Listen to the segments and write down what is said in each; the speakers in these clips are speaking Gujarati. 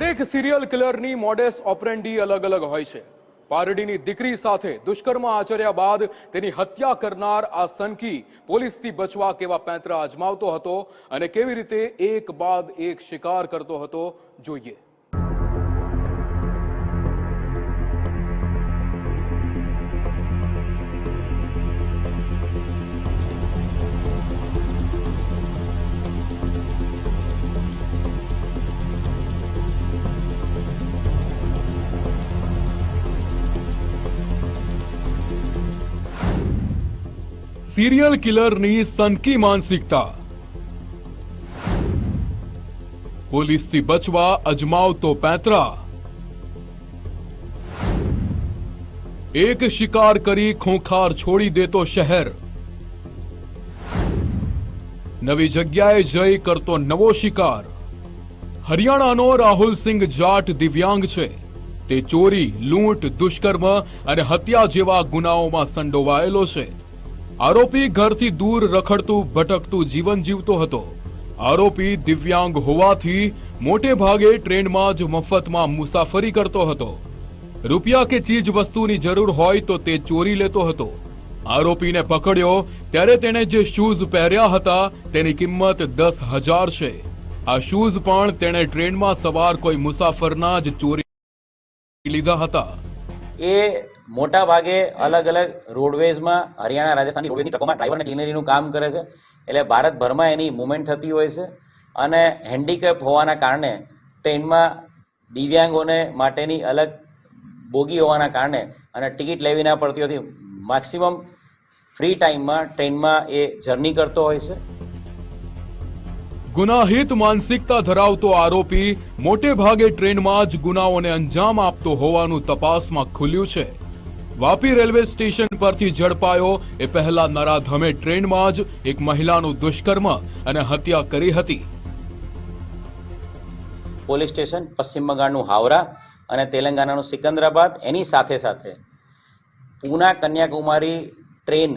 દરેક સિરિયલ કિલરની મોડેસ ઓપરેન્ડી અલગ અલગ હોય છે. પારડીની દીકરી સાથે દુષ્કર્મ આચર્યા બાદ તેની હત્યા કરનાર આ સનકી પોલીસથી બચવા કેવા પેંતરા અજમાવતો હતો અને કેવી રીતે એક બાદ એક શિકાર કરતો હતો, જોઈએ. સિરિયલ કિલરની સનકી માનસિકતા. પોલીસથી બચવા અજમાવતો પેંતરા. એક શિકાર કરી ખોંખાર છોડી દેતો શહેર. નવી જગ્યાએ જઈ કરતો નવો શિકાર. હરિયાણાનો રાહુલ સિંઘ જાટ દિવ્યાંગ છે. તે ચોરી, લૂંટ, દુષ્કર્મ અને હત્યા જેવા ગુનાઓમાં સંડોવાયેલો છે. આરોપી ઘરથી દૂર રખડતું, ભટકતું જીવન જીવતો હતો. આરોપી દિવ્યાંગ હોવાથી મોટે ભાગે ટ્રેનમાં જ મફતમાં મુસાફરી કરતો હતો. રૂપિયા કે ચીજ વસ્તુની જરૂર હોય તો તે ચોરી લેતો હતો. આરોપીને પકડ્યો ત્યારે તેણે જે શૂઝ પહેર્યા હતા તેની કિંમત દસ હજાર છે. આ શૂઝ પણ તેણે ટ્રેનમાં સવાર કોઈ મુસાફરના જ ચોરી લીધા હતા. એ મોટા ભાગે અલગ અલગ રોડવેઝમાં હરિયાણા, રાજસ્થાનની રોડવેઝની ટ્રકોમાં ડ્રાઈવર અને કામ કરે છે. એટલે ભારતભરમાં એની મુવમેન્ટ થતી હોય છે અને હેન્ડીકેપ હોવાના કારણે ટ્રેનમાં દિવ્યાંગોને માટેની અલગ બોગી હોવાના કારણે અને ટિકિટ લેવી ના પડતી હોતી મેક્સિમમ ફ્રી ટાઈમમાં ટ્રેનમાં એ જર્ની કરતો હોય છે. ગુનાહિત માનસિકતા ધરાવતો આરોપી મોટે ભાગે ટ્રેનમાં જ ગુનાઓને અંજામ આપતો હોવાનું તપાસમાં ખુલ્યું છે. વાપી રેલવે સ્ટેશન પરથી ઝડપાયો. એ પહેલા નરાધમે ટ્રેનમાં જ એક મહિલાનું દુષ્કર્મ અને હત્યા કરી હતી. પોલીસ સ્ટેશન, પશ્ચિમ બંગાળનું હાવરા અને તેલંગાણાનું સિકંદરાબાદ, એની સાથે સાથે પૂના કન્યાકુમારી ટ્રેન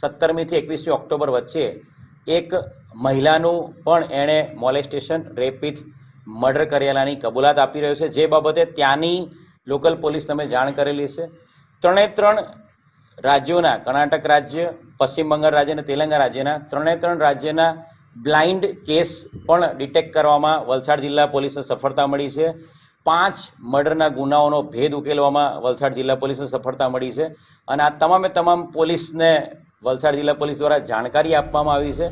સત્તરમીથી એકવીસમી ઓક્ટોબર વચ્ચે એક મહિલાનું પણ એણે મોલેસ્ટેશન રેપિથ મર્ડર કરેલાની કબૂલાત આપી રહ્યો છે. જે બાબતે ત્યાંની લોકલ પોલીસ તમે જાણ કરેલી છે. ત્રણે ત્રણ રાજ્યોના, કર્ણાટક રાજ્ય, પશ્ચિમ બંગાળ રાજ્ય અને તેલંગા રાજ્યના, ત્રણે ત્રણ રાજ્યના બ્લાઇન્ડ કેસ પણ ડિટેક્ટ કરવામાં વલસાડ જિલ્લા પોલીસને સફળતા મળી છે. પાંચ મર્ડરના ગુનાઓનો ભેદ ઉકેલવામાં વલસાડ જિલ્લા પોલીસને સફળતા મળી છે અને આ તમામે તમામ પોલીસને વલસાડ જિલ્લા પોલીસ દ્વારા જાણકારી આપવામાં આવી છે.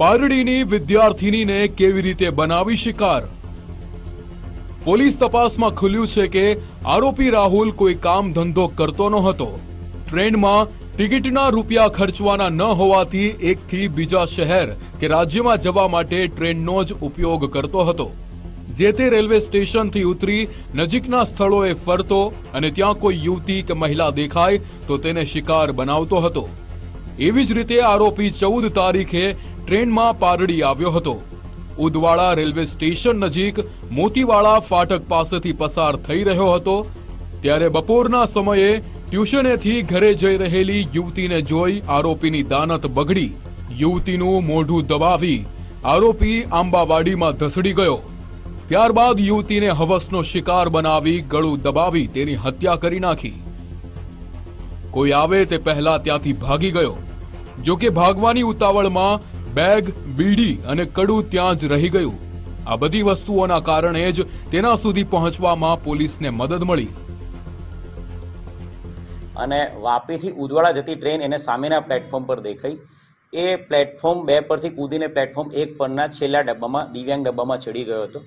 પારડીની વિદ્યાર્થિનીને કેવી રીતે બનાવી શિકાર? પોલીસ તપાસમાં ખુલ્યું છે કે આરોપી રાહુલ કોઈ કામ ધંધો કરતો ન હતો ટ્રેનમાં ટિકિટના રૂપિયા ખર્ચવાના ન હોવાથી એકથી બીજા શહેર કે રાજ્યમાં જવા માટે ટ્રેનનો જ ઉપયોગ કરતો હતો. જે તે રેલવે સ્ટેશનથી ઉતરી નજીકના સ્થળોએ ફરતો અને ત્યાં કોઈ યુવતી કે મહિલા દેખાય તો તેને શિકાર બનાવતો હતો. એવી જ રીતે આરોપી ચૌદ તારીખે ટ્રેનમાં પારડી આવ્યો હતો. ઉદવાડા રેલવે સ્ટેશન નજીક મોતીવાડા ફાટક પાસેથી પસાર થઈ રહ્યો હતો. ત્યારે બપોરના સમયે ટ્યુશનેથી ઘરે જઈ રહેલી યુવતીને જોઈ આરોપીની દાનત બગડી. યુવતીનું મોઢું દબાવી આરોપી આંબાવાડીમાં ધસડી ગયો. ત્યારબાદ યુવતીને હવસનો શિકાર બનાવી ગળું દબાવી તેની હત્યા કરી નાખી. કોઈ આવે તે પહેલા ત્યાંથી ભાગી ગયો. જો કે ભાગવાની ઉતાવળમાં બેગ, બીડી અને કડું ત્યાં જ રહી ગયું. આ બધી વસ્તુઓના કારણે જ તેના સુધી પહોંચવામાં પોલીસને મદદ મળી. અને વાપીથી ઉદવાડા જતી ટ્રેન એને સામેના પ્લેટફોર્મ પર દેખાઈ. એ પ્લેટફોર્મ બે પરથી કૂદીને પ્લેટફોર્મ એક પરના છેલ્લા ડબ્બામાં, દિવ્યાંગ ડબ્બામાં ચડી ગયો હતો.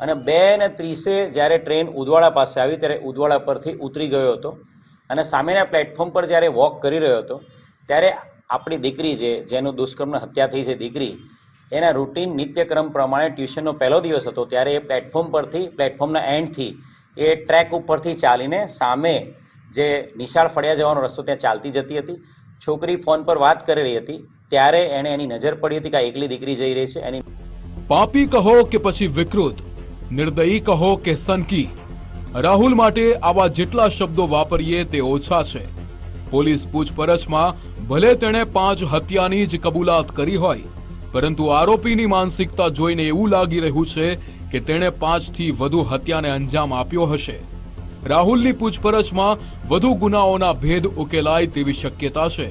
અને બે ને ત્રીસે જ્યારે ટ્રેન ઉદવાડા પાસે આવી ત્યારે ઉદવાડા પરથી ઉતરી ગયો હતો. અને સામેના પ્લેટફોર્મ પર જ્યારે વોક કરી રહ્યો હતો, ત્યારે આપણી દીકરી જે, જેનું દુષ્કર્મ હત્યા થઈ છે દીકરી, એના રૂટીન નિત્યક્રમ પ્રમાણે ટ્યુશનનો પહેલો દિવસ હતો ત્યારે એ પ્લેટફોર્મ પરથી પ્લેટફોર્મના એન્ડથી એ ટ્રેક ઉપરથી ચાલીને સામે જે નિશાળ ફળિયા જવાનો રસ્તો ત્યાં ચાલતી જતી હતી. છોકરી ફોન પર વાત કરી રહી હતી, ત્યારે એને એની નજર પડી હતી કે એકલી દીકરી જઈ રહી છે. એની પાપી કહો કે પછી વિકૃત, નિર્દયી કહો કે સનકી, રાહુલ માટે આવા જેટલા શબ્દો વાપરીએ તે ઓછા છે. પોલીસ પૂછપરછમાં ભલે તેણે પાંચ હત્યાની જ કબૂલાત કરી હોય, પરંતુ આરોપીની માનસિકતા જોઈને એવું લાગી રહ્યું છે કે તેણે પાંચથી વધુ હત્યાને અંજામ આપ્યો હશે. રાહુલની પૂછપરછમાં વધુ ગુનાઓના ભેદ ઉકેલાય તેવી શક્યતા છે.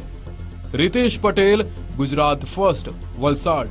રિતેશ પટેલ, ગુજરાત ફર્સ્ટ, વલસાડ.